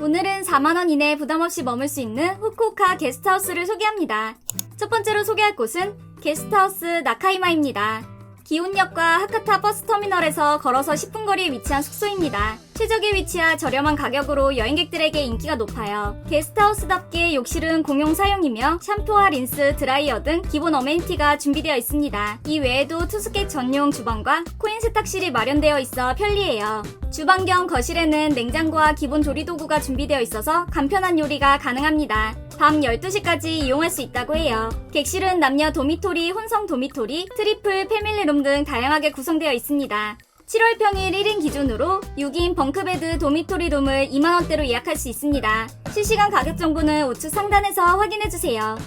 오늘은 4만원 이내에 부담없이 머물 수 있는 후쿠오카 게스트하우스를 소개합니다. 첫 번째로 소개할 곳은 게스트하우스 나카이마입니다. 기온역과 하카타 버스터미널에서 걸어서 10분 거리에 위치한 숙소입니다. 최적의 위치와 저렴한 가격으로 여행객들에게 인기가 높아요. 게스트하우스답게 욕실은 공용 사용이며 샴푸와 린스, 드라이어 등 기본 어메니티가 준비되어 있습니다. 이 외에도 투숙객 전용 주방과 코인 세탁실이 마련되어 있어 편리해요. 주방 겸 거실에는 냉장고와 기본 조리도구가 준비되어 있어서 간편한 요리가 가능합니다. 밤 12시까지 이용할 수 있다고 해요. 객실은 남녀 도미토리, 혼성 도미토리, 트리플, 패밀리룸 등 다양하게 구성되어 있습니다. 7월 평일 1인 기준으로 6인 벙크베드 도미토리 룸을 2만원대로 예약할 수 있습니다. 실시간 가격 정보는 우측 상단에서 확인해주세요.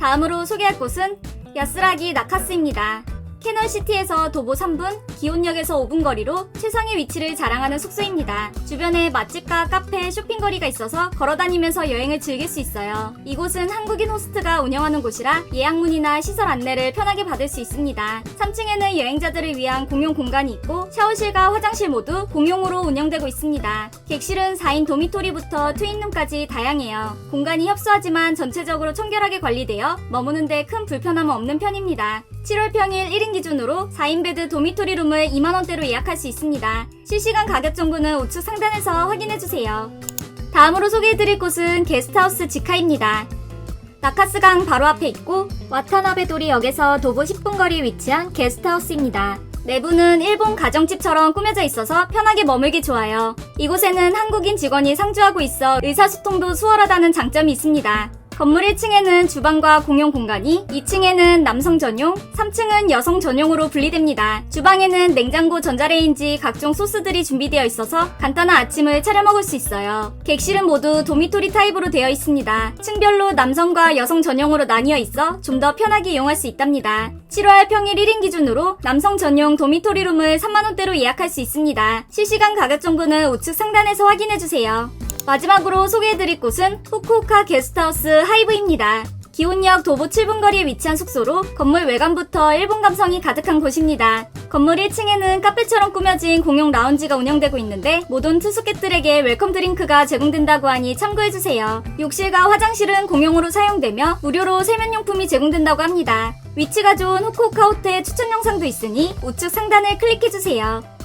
다음으로 소개할 곳은 야스라기 나카스입니다. 캐널시티에서 도보 3분, 기온역에서 5분 거리로 최상의 위치를 자랑하는 숙소입니다. 주변에 맛집과 카페, 쇼핑거리가 있어서 걸어다니면서 여행을 즐길 수 있어요. 이곳은 한국인 호스트가 운영하는 곳이라 예약문이나 시설 안내를 편하게 받을 수 있습니다. 3층에는 여행자들을 위한 공용 공간이 있고 샤워실과 화장실 모두 공용으로 운영되고 있습니다. 객실은 4인 도미토리부터 트윈룸까지 다양해요. 공간이 협소하지만 전체적으로 청결하게 관리되어 머무는데 큰 불편함은 없는 편입니다. 7월 평일 1인 기준으로 4인 베드 도미토리 룸을 2만원대로 예약할 수 있습니다. 실시간 가격 정보는 우측 상단에서 확인해주세요. 다음으로 소개해드릴 곳은 게스트하우스 지카입니다. 나카스강 바로 앞에 있고 와타나베도리 역에서 도보 10분 거리에 위치한 게스트하우스입니다. 내부는 일본 가정집처럼 꾸며져 있어서 편하게 머물기 좋아요. 이곳에는 한국인 직원이 상주하고 있어 의사소통도 수월하다는 장점이 있습니다. 건물 1층에는 주방과 공용 공간이, 2층에는 남성 전용, 3층은 여성 전용으로 분리됩니다. 주방에는 냉장고, 전자레인지, 각종 소스들이 준비되어 있어서 간단한 아침을 차려 먹을 수 있어요. 객실은 모두 도미토리 타입으로 되어 있습니다. 층별로 남성과 여성 전용으로 나뉘어 있어 좀 더 편하게 이용할 수 있답니다. 7월 평일 1인 기준으로 남성 전용 도미토리 룸을 3만원대로 예약할 수 있습니다. 실시간 가격 정보는 우측 상단에서 확인해주세요. 마지막으로 소개해드릴 곳은 후쿠오카 게스트하우스 하이브입니다. 기온역 도보 7분 거리에 위치한 숙소로 건물 외관부터 일본 감성이 가득한 곳입니다. 건물 1층에는 카페처럼 꾸며진 공용 라운지가 운영되고 있는데 모든 투숙객들에게 웰컴 드링크가 제공된다고 하니 참고해주세요. 욕실과 화장실은 공용으로 사용되며 무료로 세면용품이 제공된다고 합니다. 위치가 좋은 후쿠오카 호텔 추천 영상도 있으니 우측 상단을 클릭해주세요.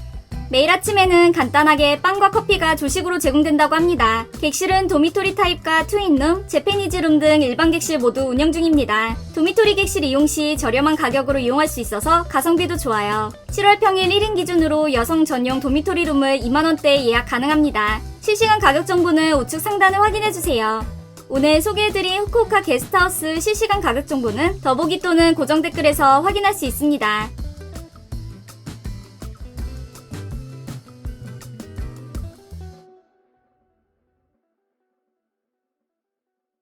매일 아침에는 간단하게 빵과 커피가 조식으로 제공된다고 합니다. 객실은 도미토리 타입과 트윈룸, 재패니즈룸 등 일반 객실 모두 운영 중입니다. 도미토리 객실 이용 시 저렴한 가격으로 이용할 수 있어서 가성비도 좋아요. 7월 평일 1인 기준으로 여성 전용 도미토리 룸을 2만원대에 예약 가능합니다. 실시간 가격 정보는 우측 상단을 확인해주세요. 오늘 소개해드린 후쿠오카 게스트하우스 실시간 가격 정보는 더보기 또는 고정 댓글에서 확인할 수 있습니다.